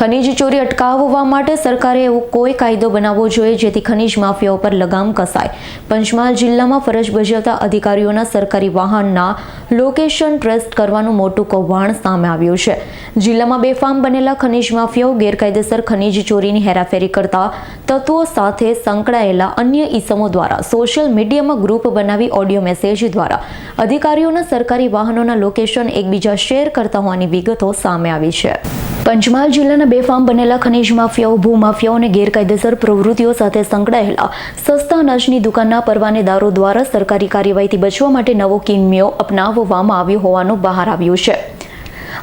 ખનીજ ચોરી અટકાવવા માટે સરકારે એવો કોઈ કાયદો બનાવવો જોઈએ જેથી ખનીજ માફિયાઓ પર લગામ કસાય. પંચમહાલ જિલ્લામાં ફરજ બજાવતા અધિકારીઓના સરકારી વાહનના લોકેશન ટ્રેસ્ટ કરવાનું મોટું કૌભાંડ સામે આવ્યું છે. જિલ્લામાં બેફામ બનેલા ખનીજ માફિયાઓ ગેરકાયદેસર ખનીજ ચોરીની હેરાફેરી કરતા તત્વો સાથે સંકળાયેલા અન્ય ઈસમો દ્વારા સોશિયલ મીડિયામાં ગ્રુપ બનાવી ઓડિયો મેસેજ દ્વારા અધિકારીઓના સરકારી વાહનોના લોકેશન એકબીજા શેર કરતા હોવાની વિગતો સામે આવી છે. પંચમહાલ જિલ્લાના બેફામ બનેલા ખનીજ માફિયાઓ ભૂમાફિયાઓ અને ગેરકાયદેસર પ્રવૃત્તિઓ સાથે સંકળાયેલા સસ્તા અનાજની દુકાનના પરવાનેદારો દ્વારા સરકારી કાર્યવાહીથી બચવા માટે નવો કિમિયો અપનાવવામાં આવ્યો હોવાનું બહાર આવ્યું છે.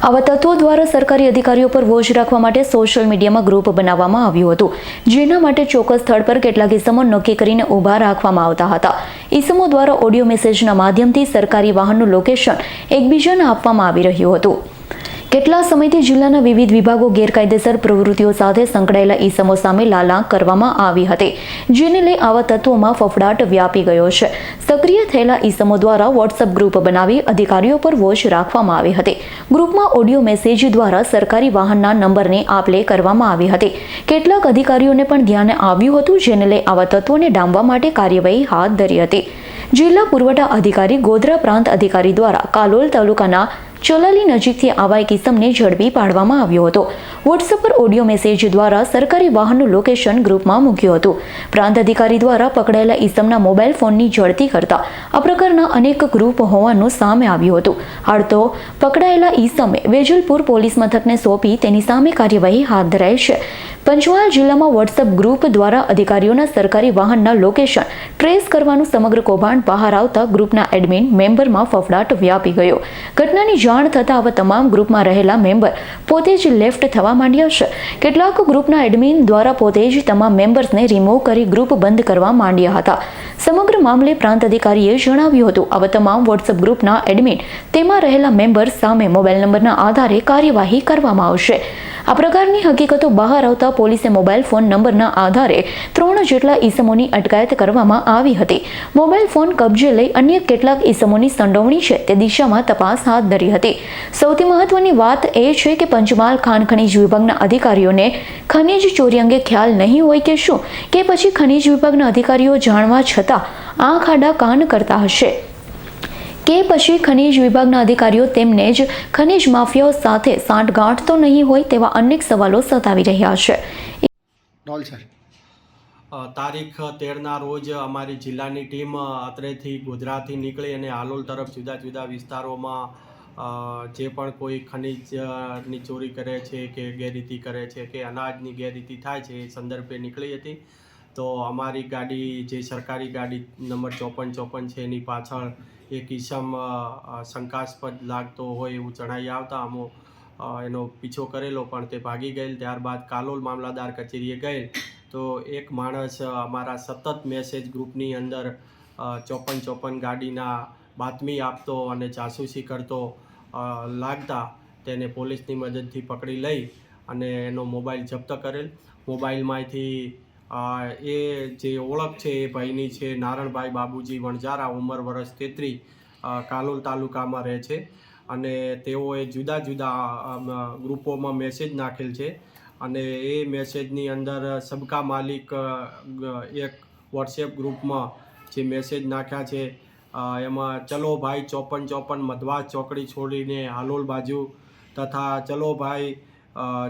આવા તત્વો દ્વારા સરકારી અધિકારીઓ પર વોચ રાખવા માટે સોશિયલ મીડિયામાં ગ્રુપ બનાવવામાં આવ્યું હતું. જેના માટે ચોક્કસ સ્થળ પર કેટલાક ઇસમો નક્કી કરીને ઊભા રાખવામાં આવતા હતા. ઇસમો દ્વારા ઓડિયો મેસેજના માધ્યમથી સરકારી વાહનનું લોકેશન એકબીજાને આપવામાં આવી રહ્યું હતું. કેટલા સમયથી જિલ્લાના વિવિધ વિભાગો ગેરકાયદેસર પ્રવૃત્તિઓ સાથે સંકળાયેલા ઈસમો સામે લાલાંક કરવામાં આવી હતી, જેને લઈ આવા તત્વોમાં ફફડાટ વ્યાપી ગયો છે. સક્રિય થયેલા ઈસમો દ્વારા વોટ્સઅપ ગ્રુપ બનાવી અધિકારીઓ પર વોચ રાખવામાં આવી હતી. ગ્રુપમાં ઓડિયો મેસેજ દ્વારા સરકારી વાહનના નંબરને આપલે કરવામાં આવી હતી. કેટલાક અધિકારીઓને પણ ધ્યાને આવ્યું હતું, જેને લઈ આવા તત્વોને ડામવા માટે કાર્યવાહી હાથ ધરી હતી. જિલ્લા પુરવઠા અધિકારી ગોધરા પ્રાંત અધિકારી દ્વારા કાલોલ તાલુકાના ચલાલી નજીકથી આવા એક ઇસમને ઝડપી પાડવામાં આવ્યો હતો. વોટ્સઅપ પર ઓડિયો મેસેજ દ્વારા સરકારી વાહનનું લોકેશન ગ્રુપમાં મૂક્યું હતું. પ્રાંત અધિકારી દ્વારા પકડાયેલા ઇસમના મોબાઈલ ફોનની ઝડપી કરતા આ પ્રકારના અનેક ગ્રુપ હોવાનું સામે આવ્યું હતું. હાલ તો પકડાયેલા ઈસમે વેજલપુર પોલીસ મથકને સોંપી તેની સામે કાર્યવાહી હાથ ધરાઈ છે. પંચમહાલ જિલ્લામાં વોટ્સઅપ ગ્રુપ દ્વારા અધિકારીઓના સરકારી વાહનના લોકેશન ટ્રેસ કરવાનું સમગ્ર કૌભાંડ બહાર આવતા ગ્રુપના એડમિન મેમ્બરમાં ફફડાટ વ્યાપી ગયો. ઘટનાની જાણ થતાં આવા તમામ ગ્રુપમાં રહેલા મેમ્બર પોતે જ લેફ્ટ થવા માંડ્યા છે. કેટલાક ગ્રુપના એડમિન દ્વારા પોતે જ તમામ મેમ્બર્સને રિમૂવ કરી ગ્રુપ બંધ કરવા માંડ્યા હતા. સમગ્ર મામલે પ્રાંત અધિકારીએ જણાવ્યું હતું, આવા તમામ વોટ્સઅપ ગ્રુપના એડમિન તેમાં રહેલા મેમ્બર્સ સામે મોબાઈલ નંબરના આધારે કાર્યવાહી કરવામાં આવશે. આ પ્રકારની હકીકતો બહાર આવતા પોલીસે મોબાઈલ ફોન નંબરના આધારે ત્રણ જેટલા ઈસમોની અટકાયત કરવામાં આવી હતી. મોબાઈલ ફોન કબજે લઈ અન્ય કેટલાક ઈસમોની સંડોવણી છે તે દિશામાં તપાસ હાથ ધરી હતી. સૌથી મહત્વની વાત એ છે કે પંચમહાલ ખાણ ખનીજ વિભાગના અધિકારીઓને ખનીજ ચોરી અંગે ખ્યાલ નહીં હોય કે શું? કે પછી ખનીજ વિભાગના અધિકારીઓ જાણવા છતાં આ ખાડા કાન કરતા હશે? કે પછી ખનીજ વિભાગના અધિકારીઓ તેમને જ ખનીજ માફિયાઓ સાથે સાંઠગાંઠ તો નહીં હોય તેવા અનેક સવાલો સતાવી રહ્યા છે. તારીખ તેરના રોજ અમારી જિલ્લાની ટીમ અત્રેથી ગોધરાથી નીકળી અને આલોલ તરફ જુદા જુદા વિસ્તારોમાં જે પણ કોઈ ખનીજની ચોરી કરે છે કે ગેરરીતિ કરે છે કે અનાજની ગેરરીતિ થાય છે એ સંદર્ભે નીકળી હતી. તો અમારી ગાડી જે સરકારી ગાડી નંબર ચોપન ચોપન છે એની પાછળ એક અ, શંકાસ્પદ લાગતો હોય એવું જણાઈ આવતા અમો એનો પીછો કરેલો પણ તે ભાગી ગયેલ. ત્યારબાદ કાલોલ મામલાદાર કચેરીએ ગયેલ. તો એક માણસ અમારા સતત મેસેજ ગ્રુપની અંદર ચોપન ચોપન ગાડીના બાતમી આપતો અને જાસૂસી કરતો લાગતા તેને પોલીસની મદદથી પકડી લઈ અને એનો મોબાઈલ જપ્ત કરેલ. મોબાઈલમાંથી એ જે ઓળખ છે એ ભાઈની છે, નારણભાઈ બાબુજી વણજારા ઉંમર વર્ષ તેત્રી કાલોલ તાલુકામાં રહે છે. અને તેઓએ જુદા જુદા ગ્રુપોમાં મેસેજ નાખેલ છે. અને એ મેસેજની અંદર સબકા માલિક એક વોટ્સએપ ગ્રુપમાં જે મેસેજ નાખ્યા છે એમાં ચલો ભાઈ ચોપન ચોપન મધવા ચોકડી છોડીને હાલોલ બાજુ તથા ચલો ભાઈ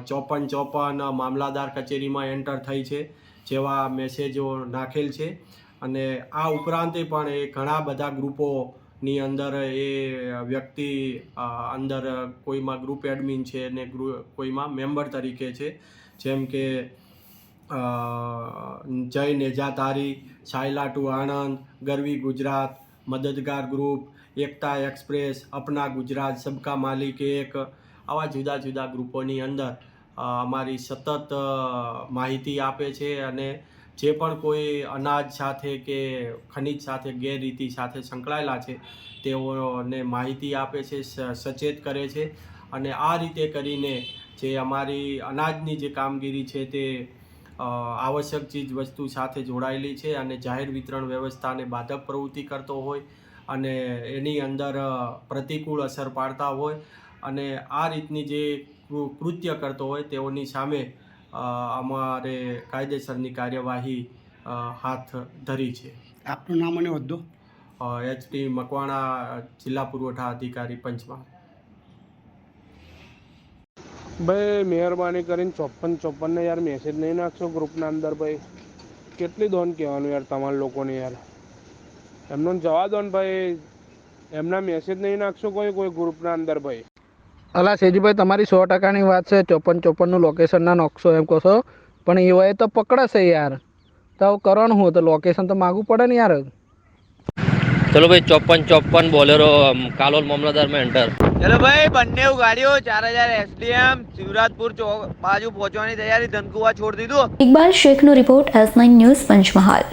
ચોપન ચોપન મામલાદાર કચેરીમાં એન્ટર થઈ છે, જેવા મેસેજો નાખેલ છે. અને આ ઉપરાંતે પણ એ ઘણા બધા ગ્રુપોની અંદર એ વ્યક્તિ અંદર કોઈમાં ગ્રુપ એડમિન છે ને કોઈમાં મેમ્બર તરીકે છે. જેમ કે જય જય નેજાતારી સાયલા ટુ આણંદ, ગરવી ગુજરાત, મદદગાર ગ્રુપ એકતા એક્સપ્રેસ અપના ગુજરાત, સબકા માલિક એક આવા જુદા જુદા ગ્રુપોની અંદર અમારી સતત માહિતી આપે છે અને જે પણ કોઈ અનાજ સાથે કે ખનિજ સાથે ગેરરીતિ સાથે સંકળાયેલા છે, તેઓને માહિતી આપે છે સચેત કરે છે અને આ રીતે કરીને જે અમારી અનાજની જે કામગીરી છે તે આવશ્યક ચીજ વસ્તુ સાથે જોડાયેલી છે અને જાહેર વિતરણ વ્યવસ્થાને બાધક પ્રવૃત્તિ કરતો હોય અને એની અંદર પ્રતિકૂળ અસર પાડતા હોય અને આ રીતની જે કૃત્ય કરતો હોય તેઓની સામે અમારે કાયદેસરની કાર્યવાહી હાથ ધરી છે. આપનું નામ અને હોદ્દો? એચ ટી મકવાણા જિલ્લા પુરવઠા અધિકારી પંચમહાલ. ભાઈ મહેરબાની કરીને ચોપન ચોપનને યાર મેસેજ નહીં નાખશો ગ્રુપના અંદર ભાઈ. કેટલી દોન કહેવાનું યાર તમારા લોકોને યાર. એમનો જવા દો ને ભાઈ. એમના મેસેજ નહીં નાખશો કોઈ કોઈ ગ્રુપના અંદર ભાઈ. અલા સેજીભાઈ તમારી સો ટકાની વાત છે ચોપન ચોપનનું લોકેશન ના નોખશો એમ કહો છો. પણ એવાય તો પકડાશે યાર. તો કરવાનું હું તો લોકેશન તો માગવું પડે ને યાર. ચલો ભાઈ ચોપન ચોપન બોલેરો કાલોલ મામલતદારમાં એન્ટર ચલો ભાઈ બંને ગાડીઓ ચાર હજાર એસડીએમ શિવરાજપુર બાજુ પહોંચવાની તૈયારી. ધનકુવા છોડી દીધું. Iqbal શેખનો report S nine news Panchmahal.